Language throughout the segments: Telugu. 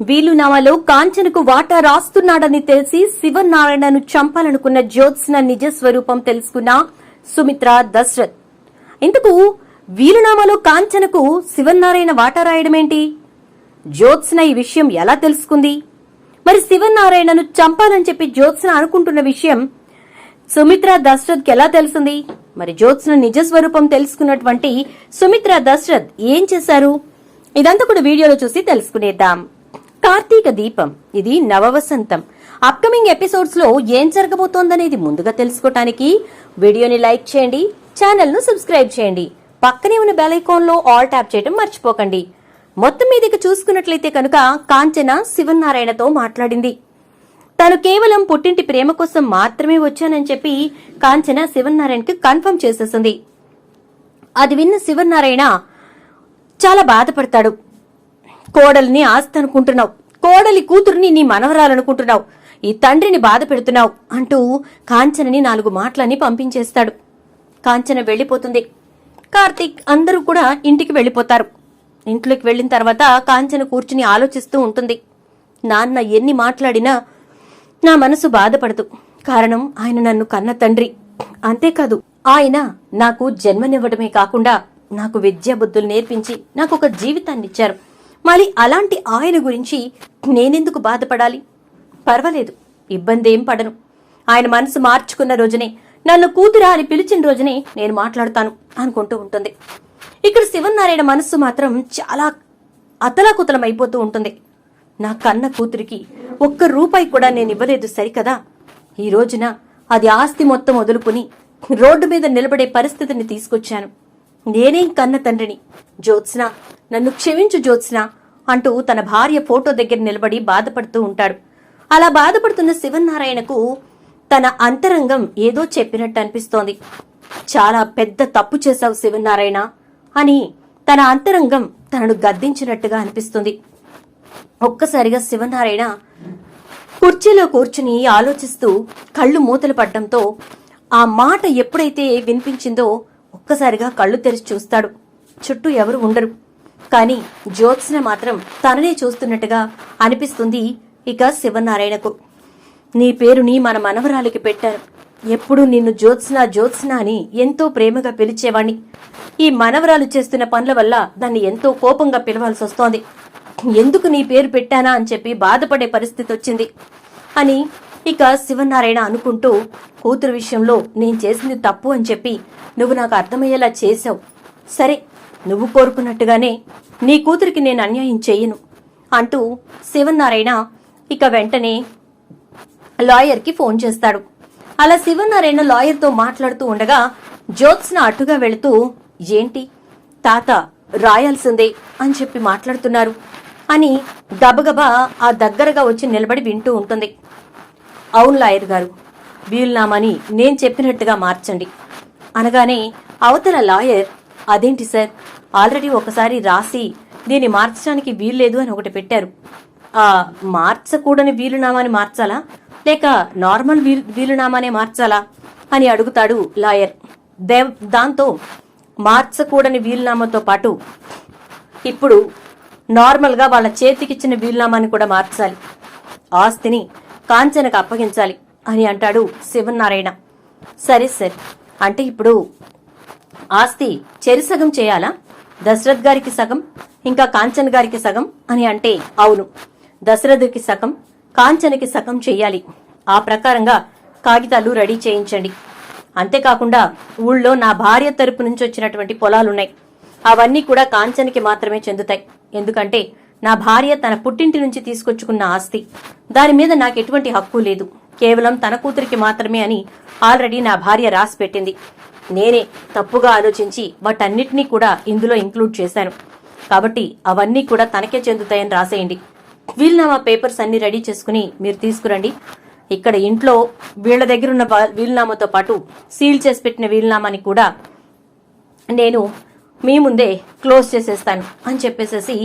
వీలునామాలో కాంచనకు వాటా రాస్తున్నాడని తెలిసి శివనారాయణను చంపాలనుకున్న జ్యోత్స్న నిజ స్వరూపం తెలుసుకున్న సుమిత్ర దశరథ్. ఇందుకు వీలునామాలో కాంచనకు శివనారాయణ వాటా రాయడమేంటి? జ్యోత్స్న ఈ విషయం ఎలా తెలుసుకుంది? మరి శివనారాయణను చంపాలని చెప్పి జ్యోత్స్న అనుకుంటున్న విషయం సుమిత్ర దశరథ్కి ఎలా తెలిసింది? మరి జ్యోత్స్న నిజ స్వరూపం తెలుసుకున్నటువంటి సుమిత్ర దశరథ్ ఏం చేశారు? ఇదంతా కూడా వీడియోలో చూసి తెలుసుకునేద్దాం. కార్తీక దీపం. ఇది నవవసంతం. అప్కమింగ్ ఎపిసోడ్స్లో ఏం జరగబోతోందనేది ముందుగా తెలుసుకోవటానికి వీడియోని లైక్ చేయండి ఛానల్ను సబ్స్క్రైబ్ చేయండి పక్కనే ఉన్న బెల్ ఐకాన్లో ఆల్ ట్యాప్ చేయడం మర్చిపోకండి. మొత్తం మీదకి చూసుకున్నట్లయితే కనుక కాంచన శివనారాయణతో మాట్లాడింది. తను కేవలం పుట్టింటి ప్రేమ కోసం మాత్రమే వచ్చానని చెప్పి కాంచన శివనారాయణకి కన్ఫర్మ్ చేసేసింది. అది విన్న శివనారాయణ చాలా బాధపడతాడు. కోడలిని ఆస్తనుకుంటున్నావు కోడలి కూతురిని నీ మనవరాలనుకుంటున్నావు. ఈ తండ్రిని బాధ పెడుతున్నావు అంటూ కాంచనని నాలుగు మాటలని పంపించేస్తాడు. కాంచన వెళ్ళిపోతుంది. కార్తీక్ అందరూ కూడా ఇంటికి వెళ్ళిపోతారు. ఇంట్లోకి వెళ్ళిన తర్వాత కాంచన కూర్చుని ఆలోచిస్తూ ఉంటుంది. నాన్న ఎన్ని మాట్లాడినా నా మనసు బాధపడదు. కారణం ఆయన నన్ను కన్న తండ్రి. అంతేకాదు ఆయన నాకు జన్మనివ్వడమే కాకుండా నాకు విద్యా బుద్ధులు నేర్పించి నాకు ఒక జీవితాన్ని ఇచ్చారు మరి అలాంటి ఆయన గురించి నేనెందుకు బాధపడాలి? పర్వాలేదు ఇబ్బంది ఏం పడను. ఆయన మనసు మార్చుకున్న రోజునే నన్ను కూతురా అని పిలిచిన రోజునే నేను మాట్లాడతాను అనుకుంటూ ఉంటుంది. ఇక్కడ శివనారాయణ మనస్సు మాత్రం చాలా అతలాకుతలమైపోతూ అయిపోతూ ఉంటుంది. నా కన్న కూతురికి ఒక్క రూపాయి కూడా నేను ఇవ్వలేదు సరికదా? ఈ రోజున అది ఆస్తి మొత్తం వదులుకుని రోడ్డు మీద నిలబడే పరిస్థితిని తీసుకొచ్చాను. నేనేం కన్న తండ్రిని? జ్యోత్స్న నన్ను క్షమించు జ్యోత్స్న అంటూ తన భార్య ఫోటో దగ్గర నిలబడి బాధపడుతూ ఉంటాడు. అలా బాధపడుతున్న శివనారాయణకు తన అంతరంగం ఏదో చెప్పినట్టు అనిపిస్తోంది. చాలా పెద్ద తప్పు చేశావు శివనారాయణ అని తన అంతరంగం తనను గద్దించినట్టుగా అనిపిస్తుంది. ఒక్కసారిగా శివనారాయణ కుర్చీలో కూర్చుని ఆలోచిస్తూ కళ్ళు మూతలు పడ్డంతో ఆ మాట ఎప్పుడైతే వినిపించిందో ఒక్కసారిగా కళ్ళు తెరిచి చూస్తాడు. చుట్టూ ఎవరు ఉండరు. కానీ జ్యోత్స్న మాత్రం తననే చూస్తున్నట్టుగా అనిపిస్తుంది ఇక శివనారాయణకు. నీ పేరుని మన మనవరాలికి పెట్టారు ఎప్పుడు నిన్ను జ్యోత్స్న జ్యోత్స్న అని ఎంతో ప్రేమగా పిలిచేవాణ్ణి. ఈ మనవరాలు చేస్తున్న పనుల వల్ల దాన్ని ఎంతో కోపంగా పిలవాల్సి వస్తోంది. ఎందుకు నీ పేరు పెట్టానా అని చెప్పి బాధపడే పరిస్థితి వచ్చింది. అని ఇక శివనారాయణ అనుకుంటూ కూతురు విషయంలో నేను చేసింది తప్పు అని చెప్పి నువ్వు నాకు అర్థమయ్యేలా చేశావు. సరే నువ్వు కోరుకున్నట్టుగానే నీ కూతురికి నేను అన్యాయం చేయను అంటూ శివనారాయణ ఇక వెంటనే లాయర్కి ఫోన్ చేస్తాడు. అలా శివనారాయణ లాయర్తో మాట్లాడుతూ ఉండగా జ్యోత్స్న అటుగా వెళుతూ ఏంటి? తాత రాయాల్సిందే అని చెప్పి మాట్లాడుతున్నారు అని గబగబా ఆ దగ్గరగా వచ్చి నిలబడి వింటూ ఉంటుంది. అవును లాయర్ గారు వీలునామాని నేను చెప్పినట్టుగా మార్చండి అనగానే అవతల లాయర్ అదేంటి సార్? ఆల్రెడీ ఒకసారి రాసి దీన్ని మార్చడానికి వీల్లేదు అని ఒకటి పెట్టారు. ఆ మార్చకూడని వీలునామాని మార్చాలా? లేక నార్మల్ వీలు వీలునామానే మార్చాలా? అని అడుగుతాడు లాయర్. దేవ్ దాంతో మార్చకూడని వీలునామాతో పాటు ఇప్పుడు నార్మల్గా వాళ్ళ చేతికిచ్చిన వీలునామాని కూడా మార్చాలి. ఆస్తిని కాంచనకు అప్పగించాలి అని అంటాడు శివనారాయణ. సరే సార్. అంటే ఇప్పుడు ఆస్తి చెరిసగం చేయాలా? దశరథ్ గారికి సగం ఇంకా కాంచన్ గారికి సగం అని అంటే అవును. దశరథుకి సగం కాంచనకి సగం చెయ్యాలి ఆ ప్రకారంగా కాగితాలు రెడీ చేయించండి. అంతేకాకుండా ఊళ్ళో నా భార్య తరపు నుంచి వచ్చినటువంటి పొలాలున్నాయి. అవన్నీ కూడా కాంచనకి మాత్రమే చెందుతాయి. ఎందుకంటే నా భార్య తన పుట్టింటి నుంచి తీసుకొచ్చుకున్న ఆస్తి. దాని మీద నాకు ఎటువంటి హక్కు లేదు. కేవలం తన కూతురికి మాత్రమే అని ఆల్రెడీ నా భార్య రాసి పెట్టింది. నేనే తప్పుగా ఆలోచించి వాటన్నిటినీ కూడా ఇందులో ఇంక్లూడ్ చేశాను. కాబట్టి అవన్నీ కూడా తనకే చెందుతాయని రాసేయండి. వీలునామా పేపర్స్ అన్ని రెడీ చేసుకుని మీరు తీసుకురండి. ఇక్కడ ఇంట్లో వీళ్ళ దగ్గర ఉన్న వీలునామాతో పాటు సీల్ చేసి పెట్టిన వీలునామాని కూడా నేను మీ ముందే క్లోజ్ చేసేస్తాను అని చెప్పేసేసి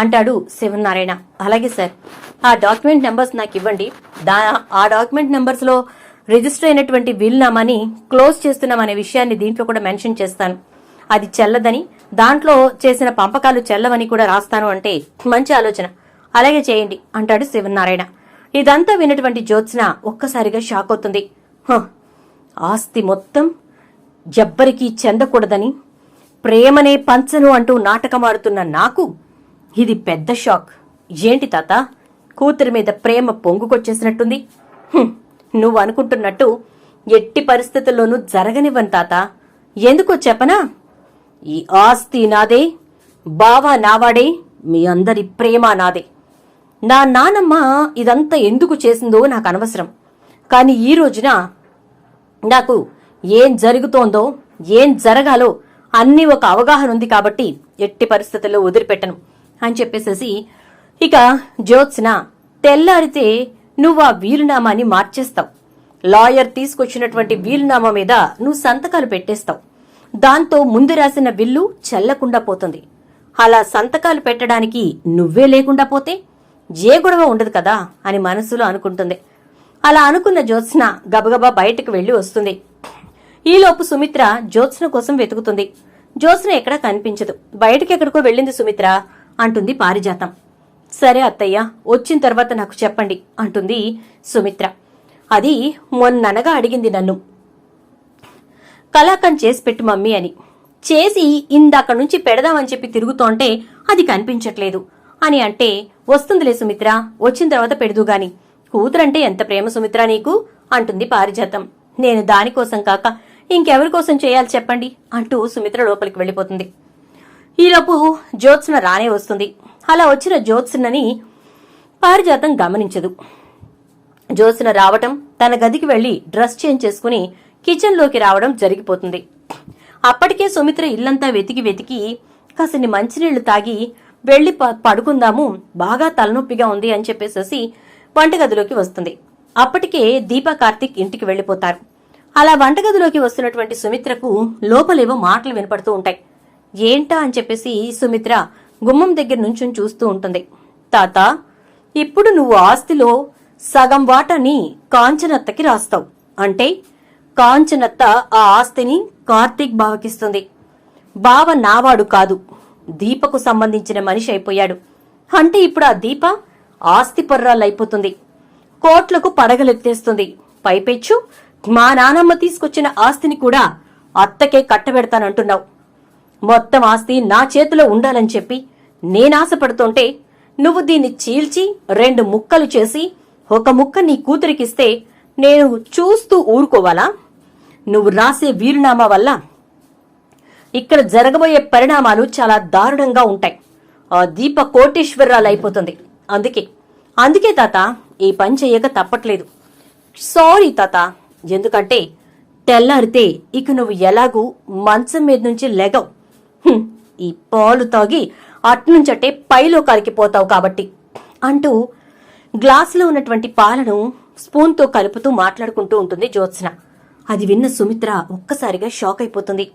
అంటాడు శివనారాయణ. అలాగే సార్ ఆ డాక్యుమెంట్ నెంబర్స్ నాకు ఇవ్వండి. దా ఆ డాక్యుమెంట్ నెంబర్స్లో రిజిస్టర్ అయినటువంటి వీలునామాని క్లోజ్ చేస్తున్నాం అనే విషయాన్ని దీంట్లో కూడా మెన్షన్ చేస్తాను. అది చెల్లదని దాంట్లో చేసిన పంపకాలు చెల్లవని కూడా రాస్తాను అంటే మంచి ఆలోచన. అలాగే చేయండి అంటాడు శివనారాయణ. ఇదంతా విన్నటువంటి జ్యోత్స్న ఒక్కసారిగా షాక్ అవుతుంది. ఆస్తి మొత్తం జబ్బరికి చెందకూడదని ప్రేమనే పంచను అంటూ నాటకమాడుతున్న నాకు ఇది పెద్ద షాక్. ఏంటి తాత? కూతురి మీద ప్రేమ పొంగుకొచ్చేసినట్టుంది. నువ్వు అనుకుంటున్నట్టు ఎట్టి పరిస్థితుల్లోనూ జరగనివ్వను తాత. ఎందుకో చెప్పనా? ఈ ఆస్తి నాదే బావా నావాడే మీ అందరి ప్రేమ నాదే. నా నానమ్మ ఇదంతా ఎందుకు చేసిందో నాకు అనవసరం. కానీ ఈ రోజున నాకు ఏం జరుగుతోందో ఏం జరగాలో అన్నీ ఒక అవగాహన ఉంది కాబట్టి ఎట్టి పరిస్థితుల్లో వదిలిపెట్టను అని చెప్పేసేసి ఇక జ్యోత్స్న తెల్లారితే నువ్వు ఆ వీలునామాని మార్చేస్తావు. లాయర్ తీసుకొచ్చినటువంటి వీలునామా మీద నువ్వు సంతకాలు పెట్టేస్తావు. దాంతో ముందు రాసిన విల్లు చెల్లకుండా పోతుంది. అలా సంతకాలు పెట్టడానికి నువ్వే లేకుండా పోతే ఏ గొడవ ఉండదు కదా అని మనసులో అనుకుంటుంది. అలా అనుకున్న జ్యోత్స్న గబగబా బయటకు వెళ్ళి వస్తుంది. ఈలోపు సుమిత్ర జ్యోత్స్న కోసం వెతుకుతుంది. జ్యోత్స్న ఎక్కడా కనిపించదు. బయటకి ఎక్కడికో వెళ్ళింది సుమిత్ర అంటుంది పారిజాతం. సరే అత్తయ్య వచ్చిన తర్వాత నాకు చెప్పండి అంటుంది సుమిత్ర. అది మొన్ననగా అడిగింది నన్ను. కలాకం చేసి పెట్టు మమ్మీ అని. చేసి ఇందాక నుంచి పెడదామని చెప్పి తిరుగుతోంటే అది కనిపించట్లేదు అని అంటే వస్తుందిలే సుమిత్ర వచ్చిన తర్వాత పెడదు గాని. కూతురంటే ఎంత ప్రేమ సుమిత్ర నీకు? అంటుంది పారిజాతం. నేను దానికోసం కాక ఇంకెవరి కోసం చేయాలి చెప్పండి అంటూ సుమిత్ర లోపలికి వెళ్ళిపోతుంది. ఈలోపు జ్యోత్స్న రానే వస్తుంది. అలా వచ్చిన జ్యోత్స్నని పారిజాతం గమనించదు. జ్యోత్స్న రావటం తన గదికి వెళ్ళి డ్రెస్ చేంజ్ చేసుకుని కిచెన్లోకి రావడం జరిగిపోతుంది. అప్పటికే సుమిత్ర ఇల్లంతా వెతికి వెతికి కాసిని మంచినీళ్ళు తాగి వెళ్ళి ప- పడుకుందాము బాగా తలనొప్పిగా ఉంది అని చెప్పేసేసి వంటగదిలోకి వస్తుంది. అప్పటికే దీపా కార్తిక్ ఇంటికి వెళ్ళిపోతారు అలా వంటగదిలోకి వస్తున్నటువంటి సుమిత్రకు లోపలేవో మాటలు వినపడుతూ ఉంటాయి. ఏంటా అని చెప్పేసి సుమిత్ర గుమ్మం దగ్గర నుంచుని చూస్తూ ఉంటుంది. తాత ఇప్పుడు నువ్వు ఆస్తిలో సగం వాటాని కాంచనత్తకి రాస్తావు. అంటే కాంచనత్త ఆ ఆస్తిని కార్తీక్ బావకిస్తుంది. బావ నావాడు కాదు. దీపకు సంబంధించిన మనిషి అయిపోయాడు. అంటే ఇప్పుడు ఆ దీప ఆస్తి పర్రాలైపోతుంది కోట్లకు పడగలెత్తేస్తుంది. పైపెచ్చు మా నానమ్మ తీసుకొచ్చిన ఆస్తిని కూడా అత్తకే కట్టబెడతానంటున్నావు. మొత్తం ఆస్తి నా చేతిలో ఉండాలని చెప్పి నేనాశపడుతుంటే నువ్వు దీన్ని చీల్చి రెండు ముక్కలు చేసి ఒక ముక్క నీ కూతురికిస్తే నేను చూస్తూ ఊరుకోవాలా? నువ్వు రాసే వీరునామా వల్ల ఇక్కడ జరగబోయే పరిణామాలు చాలా దారుణంగా ఉంటాయి. ఆ దీప కోటేశ్వరరాలు అయిపోతుంది అందుకే అందుకే తాత ఈ పని చేయక తప్పట్లేదు. సారీ తాత ఎందుకంటే తెల్లారితే ఇక నువ్వు ఎలాగూ మంచం మీద నుంచి లెగవు. ఈ పాలు తాగి అట్నుంచటే పైలోకానికి పోతావు కాబట్టి అంటూ గ్లాసులో ఉన్నటువంటి పాలను స్పూన్తో కలుపుతూ మాట్లాడుకుంటూ ఉంటుంది జ్యోత్స్న. అది విన్న సుమిత్ర ఒక్కసారిగా షాక్ అయిపోతుంది.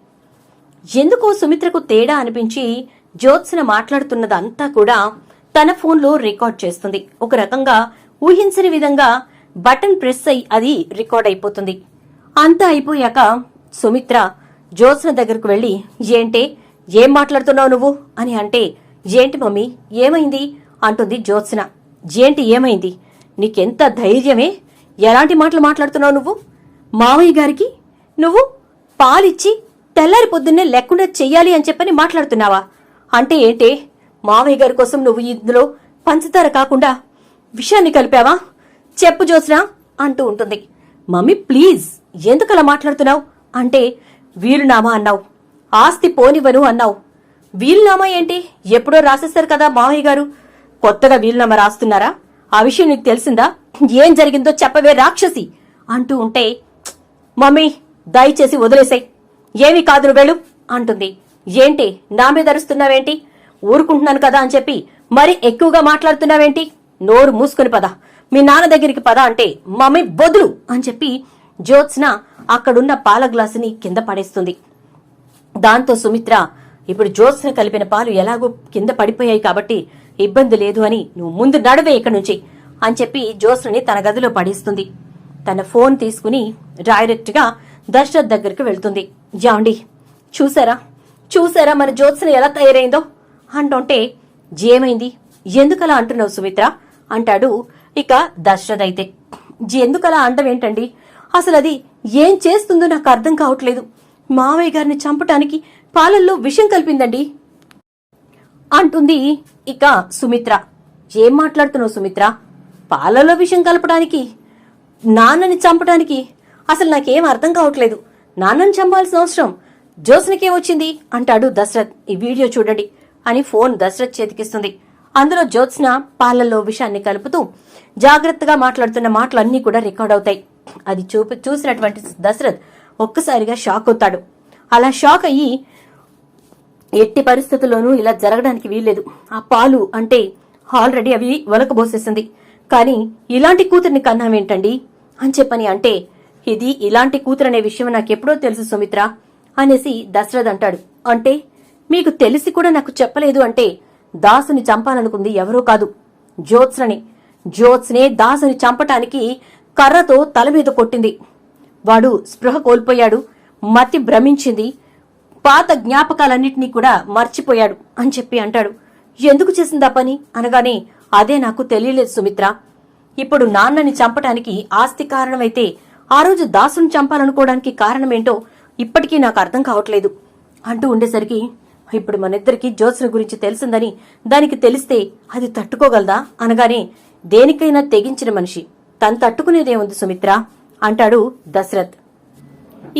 ఎందుకో సుమిత్రకు తేడా అనిపించి జ్యోత్స్న మాట్లాడుతున్నదంతా కూడా తన ఫోన్లో రికార్డ్ చేస్తుంది. ఒక రకంగా ఊహించని విధంగా బటన్ ప్రెస్ అయి అది రికార్డ్ అయిపోతుంది. అంతా అయిపోయాక సుమిత్ర జ్యోత్స్న దగ్గరకు వెళ్ళి ఏంటే? ఏం మాట్లాడుతున్నావు నువ్వు? అని అంటే ఏంటి మమ్మీ ఏమైంది? అంటుంది జ్యోత్స్న. ఏంటి ఏమైంది? నీకెంత ధైర్యమే? ఎలాంటి మాటలు మాట్లాడుతున్నావు నువ్వు? మావయ్య గారికి? నువ్వు పాలిచ్చి తెల్లారి పొద్దున్నే లేకుండా చెయ్యాలి అని చెప్పని మాట్లాడుతున్నావా? అంటే ఏంటే? మావయ్య గారి కోసం నువ్వు ఇందులో పంచదార కాకుండా విషయాన్ని కలిపావా? చెప్పు జోస్నా అంటూ ఉంటుంది. మమ్మీ ప్లీజ్ ఎందుకలా మాట్లాడుతున్నావు? అంటే వీలునామా అన్నావు. ఆస్తి పోనివ్వను అన్నావు. వీలునామా ఏంటి? ఎప్పుడో రాసేస్తారు కదా మావయ్య గారు. కొత్తగా వీలునామా రాస్తున్నారా? ఆ విషయం నీకు తెలిసిందా? ఏం జరిగిందో చెప్పవే రాక్షసి! అంటూ ఉంటే మమ్మీ దయచేసి వదిలేసాయి. ఏమీ కాదు నువ్వేళు అంటుంది. ఏంటి? నా మీద అరుస్తున్నావేంటి? ఊరుకుంటున్నాను కదా అని చెప్పి మరి ఎక్కువగా మాట్లాడుతున్నావేంటి? నోరు మూసుకుని పద. మీ నాన్న దగ్గరికి పద అంటే మమ్మీ బొదులు అని చెప్పి జ్యోత్స్న అక్కడున్న పాల గ్లాసుని కింద పడేస్తుంది. దాంతో సుమిత్ర ఇప్పుడు జ్యోత్స్న కలిపిన పాలు ఎలాగో కింద పడిపోయాయి కాబట్టి ఇబ్బంది లేదు అని నువ్వు ముందు నడవే ఇక్కడి నుంచి అని చెప్పి జ్యోత్స్నని తన గదిలో పడేస్తుంది. తన ఫోన్ తీసుకుని డైరెక్ట్గా దశరథ్ దగ్గరికి వెళ్తుంది. జాండి చూసారా? చూసారా మన జ్యోత్స్న ఎలా తయారైందో? అంటుంటే ఏమైంది? ఎందుకలా అంటున్నావు సుమిత్ర? అంటాడు ఇక దశరథ్ అయితే. ఎందుకలా అంటవేంటండి అసలు అది ఏం చేస్తుందో నాకు అర్థం కావట్లేదు. మావయ్య గారిని చంపటానికి పాలల్లో విషం కలిపిందండి. అంటుంది ఇక సుమిత్ర. ఏం మాట్లాడుతున్నావు సుమిత్ర? పాలలో విషం కలపడానికి నాన్నని చంపడానికి అసలు నాకేం అర్థం కావట్లేదు. నాన్నని చంపాల్సిన అవసరం జోస్నకే వచ్చింది అంటాడు దశరథ్. ఈ వీడియో చూడండి అని ఫోన్ దశరథ్ చేతికిస్తుంది. అందులో జ్యోత్స్న పాలల్లో విషాన్ని కలుపుతూ జాగ్రత్తగా మాట్లాడుతున్న మాటలు అన్నీ కూడా రికార్డ్ అవుతాయి. అది చూపి చూసినటువంటి దశరథ్ ఒక్కసారిగా షాక్ అవుతాడు. అలా షాక్ అయ్యి ఎట్టి పరిస్థితుల్లోనూ ఇలా జరగడానికి వీల్లేదు. ఆ పాలు అంటే ఆల్రెడీ అవి వలకబోసేసింది. కానీ ఇలాంటి కూతుర్ని కన్నామేంటండి అని చెప్పని అంటే ఇది ఇలాంటి కూతురనే విషయం నాకెప్పుడో తెలుసు సుమిత్ర అనేసి దశరథ్ అంటాడు. అంటే మీకు తెలిసి కూడా నాకు చెప్పలేదు అంటే దాసుని చంపాలనుకుంది ఎవరో కాదు. జ్యోత్స్నని. జ్యోత్స్నే దాసుని చంపటానికి కర్రతో తల మీద కొట్టింది. వాడు స్పృహ కోల్పోయాడు మతి భ్రమించింది పాత జ్ఞాపకాలన్నింటినీ కూడా మర్చిపోయాడు అని చెప్పి అంటాడు. ఎందుకు చేసిందా పని? అనగానే అదే నాకు తెలియలేదు సుమిత్ర. ఇప్పుడు నాన్నని చంపటానికి ఆస్తి కారణమైతే ఆ రోజు దాసుని చంపాలనుకోవడానికి కారణమేంటో ఇప్పటికీ నాకు అర్థం కావట్లేదు. అంటూ ఉండేసరికి ఇప్పుడు మనిద్దరికి జ్యోత్స్న గురించి తెలిసిందని దానికి తెలిస్తే అది తట్టుకోగలదా? అనగానే దేనికైనా తెగించిన మనిషి. తను తట్టుకునేదేముంది సుమిత్ర అంటాడు దశరథ్.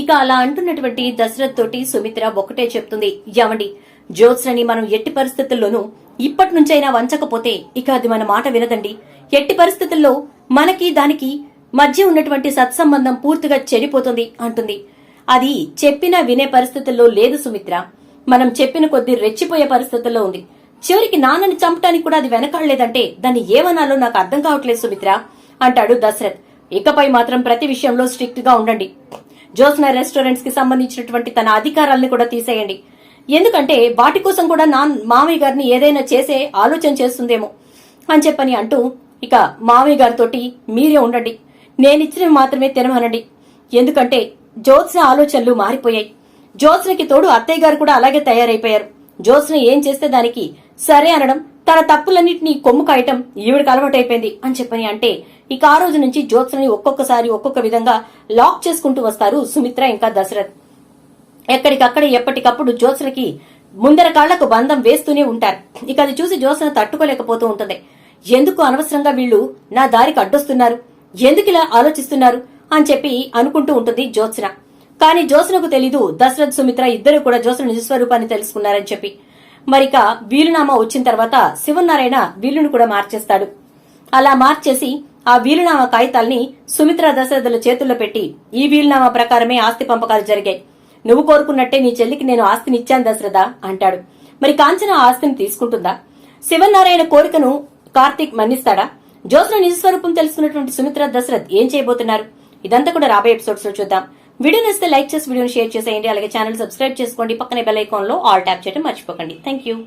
ఇక అలా అంటున్నటువంటి దశరథ్ తోటి సుమిత్ర ఒకటే చెప్తుంది. యావండి జ్యోత్స్నని మనం ఎట్టి పరిస్థితుల్లోనూ ఇప్పటి నుంచైనా వంచకపోతే ఇక అది మన మాట వినదండి. ఎట్టి పరిస్థితుల్లో మనకి దానికి మధ్య ఉన్నటువంటి సత్సంబంధం పూర్తిగా చెడిపోతుంది అంటుంది. అది చెప్పినా వినే పరిస్థితుల్లో లేదు సుమిత్ర. మనం చెప్పిన కొద్దీ రెచ్చిపోయే పరిస్థితుల్లో ఉంది. చివరికి నాన్నని చంపటానికి కూడా అది వెనకాడలేదంటే దాన్ని ఏమనాలో నాకు అర్థం కావట్లేదు సుమిత్ర అంటాడు దశరథ్. ఇకపై మాత్రం ప్రతి విషయంలో స్ట్రిక్ట్గా ఉండండి. జ్యోత్స్న రెస్టారెంట్స్కి సంబంధించినటువంటి తన అధికారాలను కూడా తీసేయండి. ఎందుకంటే వాటి కోసం కూడా నా మామయ్య గారిని ఏదైనా చేసే ఆలోచన చేస్తుందేమో అని చెప్పని అంటూ ఇక మామయ్య గారితోటి మీరే ఉండండి. నేనిచ్చినవి మాత్రమే తినమనండి. ఎందుకంటే జ్యోత్స్న ఆలోచనలు మారిపోయాయి. జ్యోత్స్నకి తోడు అత్తయ్య గారు కూడా అలాగే తయారైపోయారు. జ్యోత్స్న ఏం చేస్తే దానికి సరే అనడం తన తప్పులన్నింటినీ కొమ్ము కాయటం ఈవిడికి అలవాటైపోయింది అని చెప్పని అంటే ఇక ఆ రోజు నుంచి జ్యోత్స్నని ఒక్కొక్కసారి ఒక్కొక్క విధంగా లాక్ చేసుకుంటూ వస్తారు సుమిత్ర ఇంకా దశరథ్. ఎక్కడికక్కడ ఎప్పటికప్పుడు జ్యోత్స్నకి ముందర కాళ్ళకు బంధం వేస్తూనే ఉంటారు. ఇక అది చూసి జ్యోత్స్న తట్టుకోలేకపోతూ ఉంటుంది. ఎందుకు అనవసరంగా వీళ్ళు నా దారికి అడ్డొస్తున్నారు? ఎందుకు ఇలా ఆలోచిస్తున్నారు? అని చెప్పి అనుకుంటూ ఉంటుంది జ్యోత్స్న. కానీ జ్యోత్స్నకు తెలీదు దశరథ్ సుమిత్ర ఇద్దరు కూడా జ్యోత్స్న నిజస్వరూపాన్ని తెలుసుకున్నారని చెప్పి. మరిక వీలునామా వచ్చిన తర్వాత శివనారాయణ వీలును కూడా మార్చేస్తాడు. అలా మార్చేసి ఆ వీలునామా కాగితాల్ని సుమిత్ర దశరథుల చేతుల్లో పెట్టి ఈ వీలునామా ప్రకారమే ఆస్తి పంపకాలు జరిగాయి. నువ్వు కోరుకున్నట్టే నీ చెల్లికి నేను ఆస్తిని ఇచ్చాను దశరథ అంటాడు. మరి కాంచన ఆస్తిని తీసుకుంటుందా? శివనారాయణ కోరికను కార్తీక్ మన్నిస్తాడా? జ్యోత్స్న నిజస్వరూపం తెలుసుకున్నటువంటి సుమిత్ర దశరథ్ ఏం చేయబోతున్నారు? ఇదంతా కూడా రాబోయే ఎపిసోడ్స్లో చూద్దాం. వీడియో నచ్చితే లైక్ చేసి వీడియోని షేర్ చేసేయండి. అలాగే ఛానల్ సబ్స్క్రైబ్ చేసుకోండి. పక్కనే బెల్ ఐకాన్లో ఆల్ ట్యాప్ చేయడం మర్చిపోకండి. Thank you